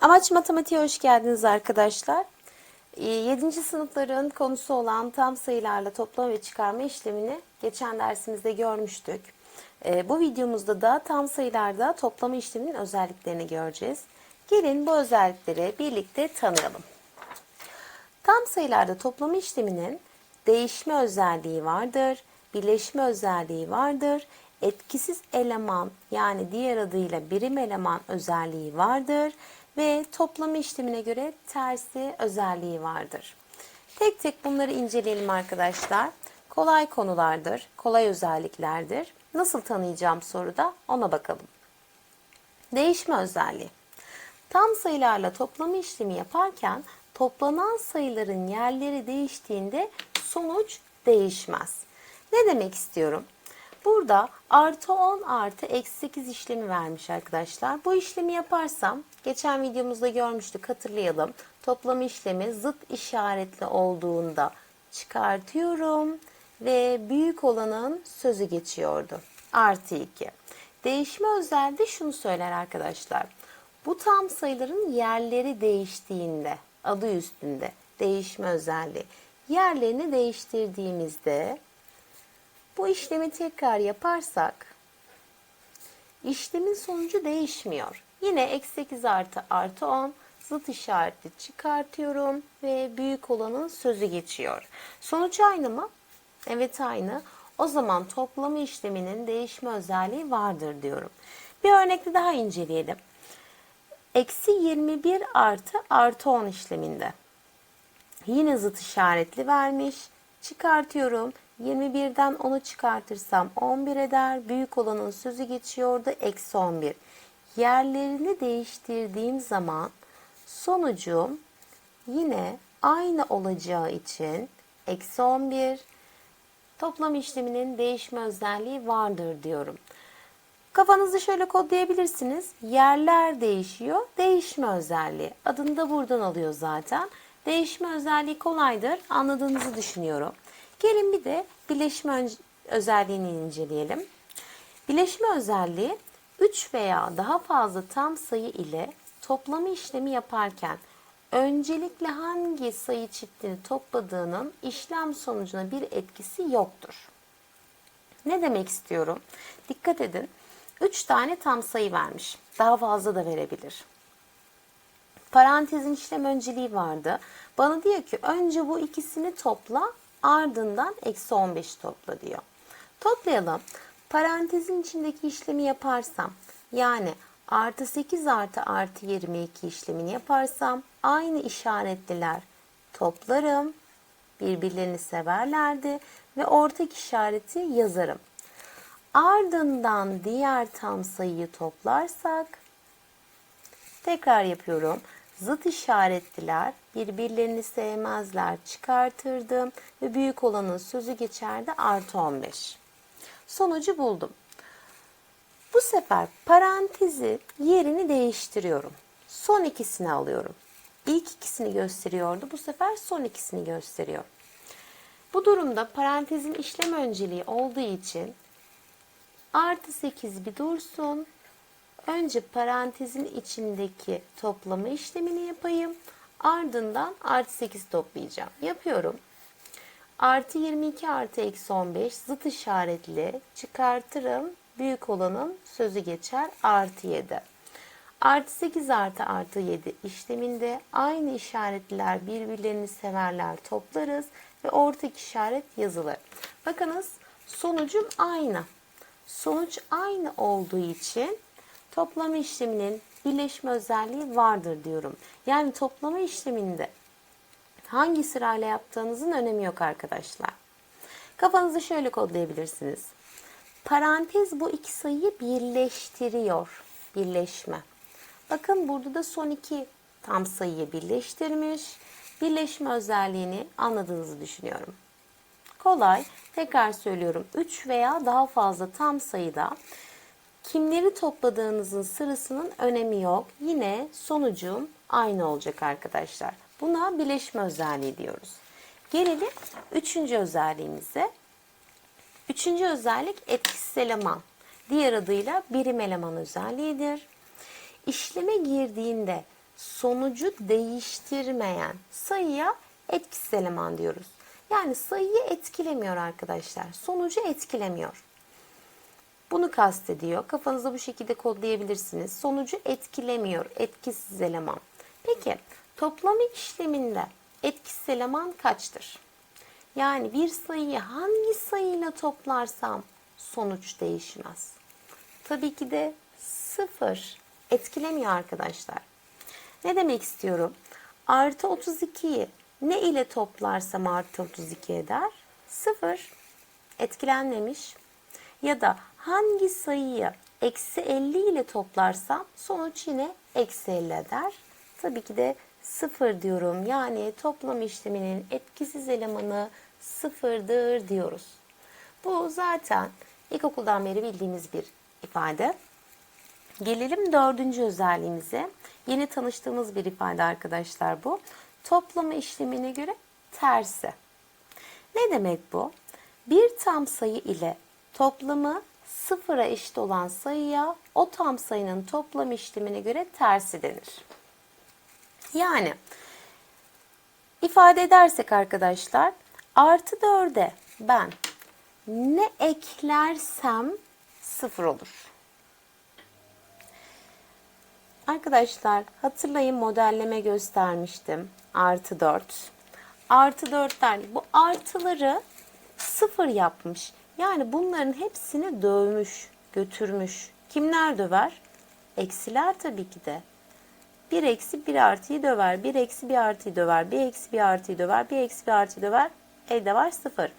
Amaç matematiğe hoş geldiniz arkadaşlar. 7. sınıfların konusu olan tam sayılarla toplama ve çıkarma işlemini geçen dersimizde görmüştük. Ee, Bu videomuzda da tam sayılarda toplama işleminin özelliklerini göreceğiz. Gelin bu özellikleri birlikte tanıyalım. Tam sayılarda toplama işleminin değişme özelliği vardır, birleşme özelliği vardır, etkisiz eleman yani diğer adıyla birim eleman özelliği vardır ve toplama işlemine göre tersi özelliği vardır. Tek tek bunları inceleyelim arkadaşlar. Kolay konulardır, kolay özelliklerdir. Nasıl tanıyacağım soruda ona bakalım. Değişme özelliği. Tam sayılarla toplama işlemi yaparken toplanan sayıların yerleri değiştiğinde sonuç değişmez. Ne demek istiyorum? Burada artı 10 artı eksi 8 işlemi vermiş arkadaşlar. Bu işlemi yaparsam geçen videomuzda görmüştük hatırlayalım. Toplama işlemi zıt işaretli olduğunda çıkartıyorum ve büyük olanın sözü geçiyordu. Artı 2. Değişme özelliği şunu söyler arkadaşlar. Bu tam sayıların yerleri değiştiğinde, adı üstünde değişme özelliği. Yerlerini değiştirdiğimizde bu işlemi tekrar yaparsak işlemin sonucu değişmiyor. Yine eksi 8 artı artı 10 zıt işareti çıkartıyorum ve büyük olanın sözü geçiyor. Sonuç aynı mı? Evet aynı. O zaman toplama işleminin değişme özelliği vardır diyorum. Bir örnekte daha inceleyelim. Eksi 21 artı artı 10 işleminde. Yine zıt işaretli vermiş. Çıkartıyorum. 21'den 10'u çıkartırsam 11 eder. Büyük olanın sözü geçiyordu. Eksi 11. Yerlerini değiştirdiğim zaman sonucum yine aynı olacağı için eksi 11 toplam işleminin değişme özelliği vardır diyorum. Kafanızı şöyle kodlayabilirsiniz. Yerler değişiyor. Değişme özelliği. Adını da buradan alıyor zaten. Değişme özelliği kolaydır. Anladığınızı düşünüyorum. Gelin bir de birleşme özelliğini inceleyelim. Birleşme özelliği 3 veya daha fazla tam sayı ile toplama işlemi yaparken öncelikle hangi sayı çiftini topladığının işlem sonucuna bir etkisi yoktur. Ne demek istiyorum? Dikkat edin. 3 tane tam sayı vermiş. Daha fazla da verebilir. Parantezin işlem önceliği vardı. Bana diyor ki önce bu ikisini topla ardından eksi 15 topla diyor. Toplayalım. Parantezin içindeki işlemi yaparsam yani artı 8 artı artı 22 işlemini yaparsam aynı işaretliler toplarım. Birbirlerini severlerdi ve ortak işareti yazarım. Ardından diğer tam sayıyı toplarsak tekrar yapıyorum. Zıt işaretliler birbirlerini sevmezler çıkartırdım ve büyük olanın sözü geçerdi artı 15. Sonucu buldum. Bu sefer parantezi yerini değiştiriyorum. Son ikisini alıyorum. İlk ikisini gösteriyordu. Bu sefer son ikisini gösteriyor. Bu durumda parantezin işlem önceliği olduğu için artı 8 bir dursun. Önce parantezin içindeki toplama işlemini yapayım. Ardından artı 8 toplayacağım. Yapıyorum. Artı 22 artı eksi 15 zıt işaretli çıkartırım. Büyük olanın sözü geçer. Artı 7. Artı 8 artı artı 7 işleminde aynı işaretler birbirlerini severler toplarız ve ortak işaret yazılır. Bakınız sonucum aynı. Sonuç aynı olduğu için toplama işleminin birleşme özelliği vardır diyorum. Yani toplama işleminde hangi sırayla yaptığınızın önemi yok arkadaşlar. Kafanızı şöyle kodlayabilirsiniz. Parantez bu iki sayıyı birleştiriyor. Birleşme. Bakın burada da son iki tam sayıyı birleştirmiş. Birleşme özelliğini anladığınızı düşünüyorum. Kolay. Tekrar söylüyorum. 3 veya daha fazla tam sayıda kimleri topladığınızın sırasının önemi yok. Yine sonucum aynı olacak arkadaşlar. Buna birleşme özelliği diyoruz. Gelelim üçüncü özelliğimize. Üçüncü özellik etkisiz eleman. Diğer adıyla birim eleman özelliğidir. İşleme girdiğinde sonucu değiştirmeyen sayıya etkisiz eleman diyoruz. Yani sayıyı etkilemiyor arkadaşlar. Sonucu etkilemiyor. Bunu kastediyor. Kafanızda bu şekilde kodlayabilirsiniz. Sonucu etkilemiyor. Etkisiz eleman. Peki toplama işleminde etkisiz eleman kaçtır? Yani bir sayıyı hangi sayıyla toplarsam sonuç değişmez. Tabii ki de sıfır. Etkilemiyor arkadaşlar. Ne demek istiyorum? Artı 32'yi ne ile toplarsam artı 32 eder? Sıfır. Etkilenmemiş. Ya da hangi sayıyı eksi 50 ile toplarsam sonuç yine eksi 50 eder. Tabii ki de sıfır diyorum. Yani toplam işleminin etkisiz elemanı sıfırdır diyoruz. Bu zaten ilkokuldan beri bildiğimiz bir ifade. Gelelim dördüncü özelliğimize. Yeni tanıştığımız bir ifade arkadaşlar bu. Toplama işlemine göre tersi. Ne demek bu? Bir tam sayı ile toplamı sıfıra eşit olan sayıya o tam sayının toplam işlemine göre tersi denir. Yani ifade edersek arkadaşlar artı 4'e ben ne eklersem sıfır olur. Arkadaşlar hatırlayın modelleme göstermiştim. Artı 4. Artı 4'ten bu artıları sıfır yapmış. Yani bunların hepsini dövmüş, götürmüş. Kimler döver? Eksiler tabii ki de. 1 eksi 1 artıyı döver. 1 eksi 1 artıyı döver. 1 eksi 1 artıyı döver. 1 eksi 1 artıyı döver. Elde var 0.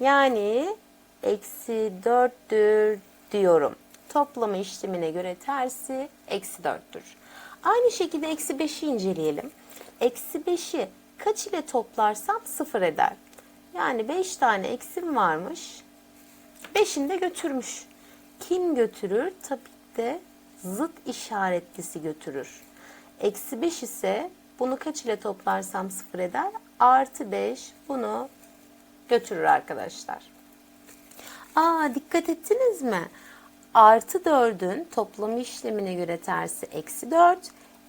Yani eksi 4'tür diyorum. Toplama işlemine göre tersi eksi 4'tür. Aynı şekilde eksi 5'i inceleyelim. Eksi 5'i kaç ile toplarsam 0 eder. Yani 5 tane eksim varmış. 5'ini de götürmüş. Kim götürür? Tabii de zıt işaretlisi götürür. Eksi 5 ise bunu kaç ile toplarsam 0 eder? Artı 5 bunu götürür arkadaşlar. Aa dikkat ettiniz mi? Artı 4'ün toplamı işlemine göre tersi eksi 4.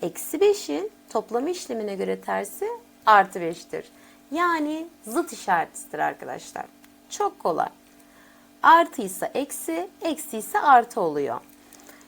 Eksi 5'in toplamı işlemine göre tersi artı 5'tir. Yani zıt işaretlisidir arkadaşlar. Çok kolay. Artıysa eksi, eksi ise artı oluyor.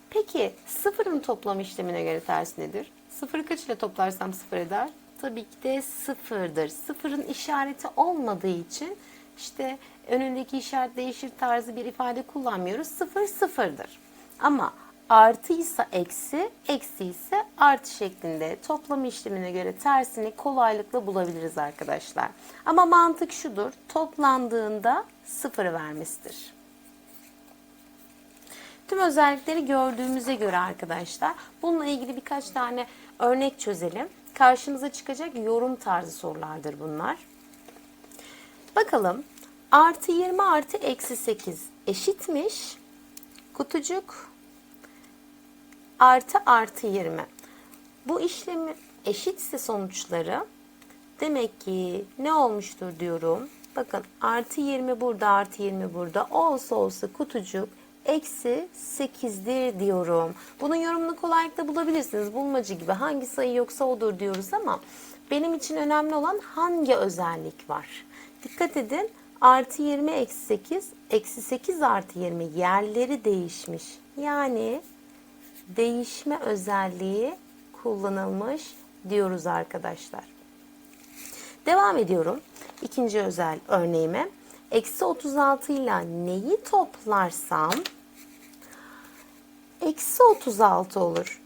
Peki sıfırın toplam işlemine göre tersi nedir? Sıfırı kaç ile toplarsam sıfır eder? Tabii ki de sıfırdır. Sıfırın işareti olmadığı için işte önündeki işaret değişir tarzı bir ifade kullanmıyoruz. Sıfır sıfırdır. Ama artıysa eksi, eksi ise artı şeklinde toplam işlemine göre tersini kolaylıkla bulabiliriz arkadaşlar. Ama mantık şudur. Toplandığında sıfır vermesidir. Tüm özellikleri gördüğümüze göre arkadaşlar bununla ilgili birkaç tane örnek çözelim. Karşımıza çıkacak yorum tarzı sorulardır bunlar. Bakalım artı 20 artı eksi 8 eşitmiş. Kutucuk artı artı 20. Bu işlemi eşitse sonuçları demek ki ne olmuştur diyorum. Bakın artı 20 burada artı 20 burada olsa olsa kutucuk eksi 8'dir diyorum. Bunun yorumunu kolaylıkla bulabilirsiniz. Bulmacı gibi hangi sayı yoksa odur diyoruz ama benim için önemli olan hangi özellik var. Dikkat edin artı 20 eksi 8 eksi 8 artı 20 yerleri değişmiş. Yani değişme özelliği kullanılmış diyoruz arkadaşlar. Devam ediyorum. İkinci özel örneğime. Eksi 36 ile neyi toplarsam eksi 36 olur.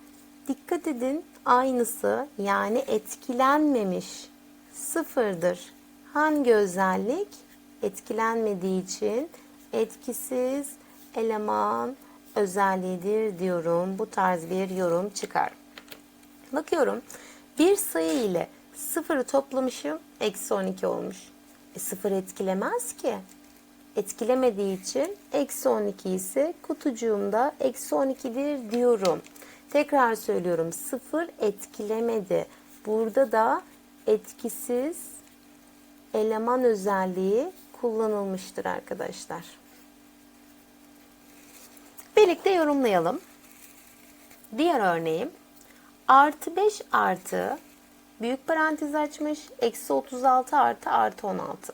Dikkat edin aynısı yani etkilenmemiş sıfırdır. Hangi özellik? Etkilenmediği için etkisiz eleman özelliğidir diyorum. Bu tarz bir yorum çıkar. Bakıyorum bir sayı ile sıfırı toplamışım eksi 12 olmuş. E, sıfır etkilemez ki. Etkilemediği için eksi 12 ise kutucuğumda eksi 12'dir diyorum. Tekrar söylüyorum sıfır etkilemedi. Burada da etkisiz eleman özelliği kullanılmıştır arkadaşlar. Birlikte yorumlayalım. Diğer örneğim Artı 5 artı büyük parantez açmış. Eksi 36 artı artı 16.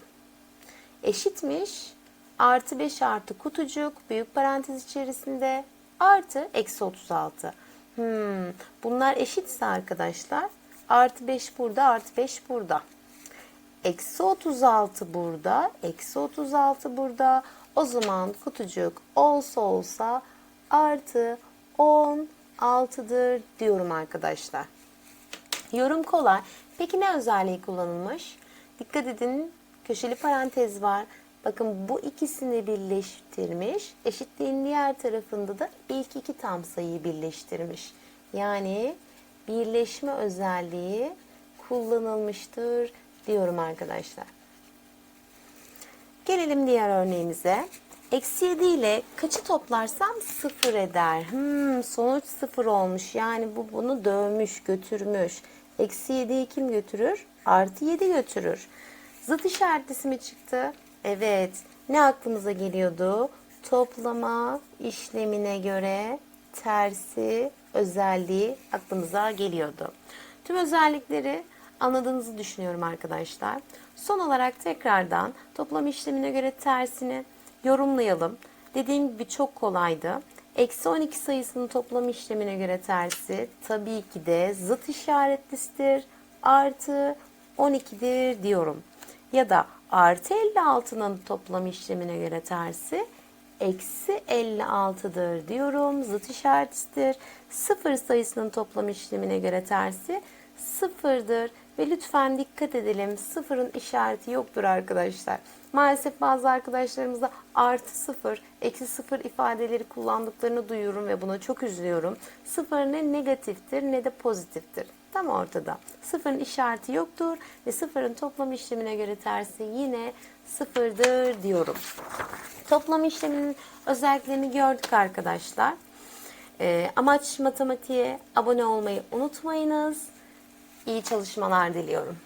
Eşitmiş. Artı 5 artı kutucuk büyük parantez içerisinde artı eksi 36. Hmm, bunlar eşitse arkadaşlar artı 5 burada artı 5 burada. Eksi 36 burada, eksi 36 burada. O zaman kutucuk olsa olsa artı 16'dır diyorum arkadaşlar. Yorum kolay. Peki ne özelliği kullanılmış? Dikkat edin köşeli parantez var. Bakın bu ikisini birleştirmiş. Eşitliğin diğer tarafında da ilk iki tam sayıyı birleştirmiş. Yani birleşme özelliği kullanılmıştır diyorum arkadaşlar. Gelelim diğer örneğimize. Eksi 7 ile kaçı toplarsam sıfır eder. Hmm, sonuç sıfır olmuş. Yani bu bunu dövmüş, götürmüş. Eksi 7'yi kim götürür? Artı 7 götürür. Zıt işaretlisi mi çıktı? Evet. Ne aklımıza geliyordu? Toplama işlemine göre tersi özelliği aklımıza geliyordu. Tüm özellikleri anladığınızı düşünüyorum arkadaşlar. Son olarak tekrardan toplam işlemine göre tersini yorumlayalım. Dediğim gibi çok kolaydı. Eksi 12 sayısının toplam işlemine göre tersi tabii ki de zıt işaretlisidir. Artı 12'dir diyorum. Ya da artı 56'nın toplam işlemine göre tersi eksi 56'dır diyorum. Zıt işaretlidir. Sıfır sayısının toplam işlemine göre tersi sıfırdır. Ve lütfen dikkat edelim sıfırın işareti yoktur arkadaşlar. Maalesef bazı arkadaşlarımızda artı sıfır, eksi sıfır ifadeleri kullandıklarını duyuyorum ve buna çok üzülüyorum. Sıfır ne negatiftir ne de pozitiftir. Tam ortada. Sıfırın işareti yoktur ve sıfırın toplam işlemine göre tersi yine sıfırdır diyorum. Toplam işleminin özelliklerini gördük arkadaşlar. Ee, amaç matematiğe abone olmayı unutmayınız. İyi çalışmalar diliyorum.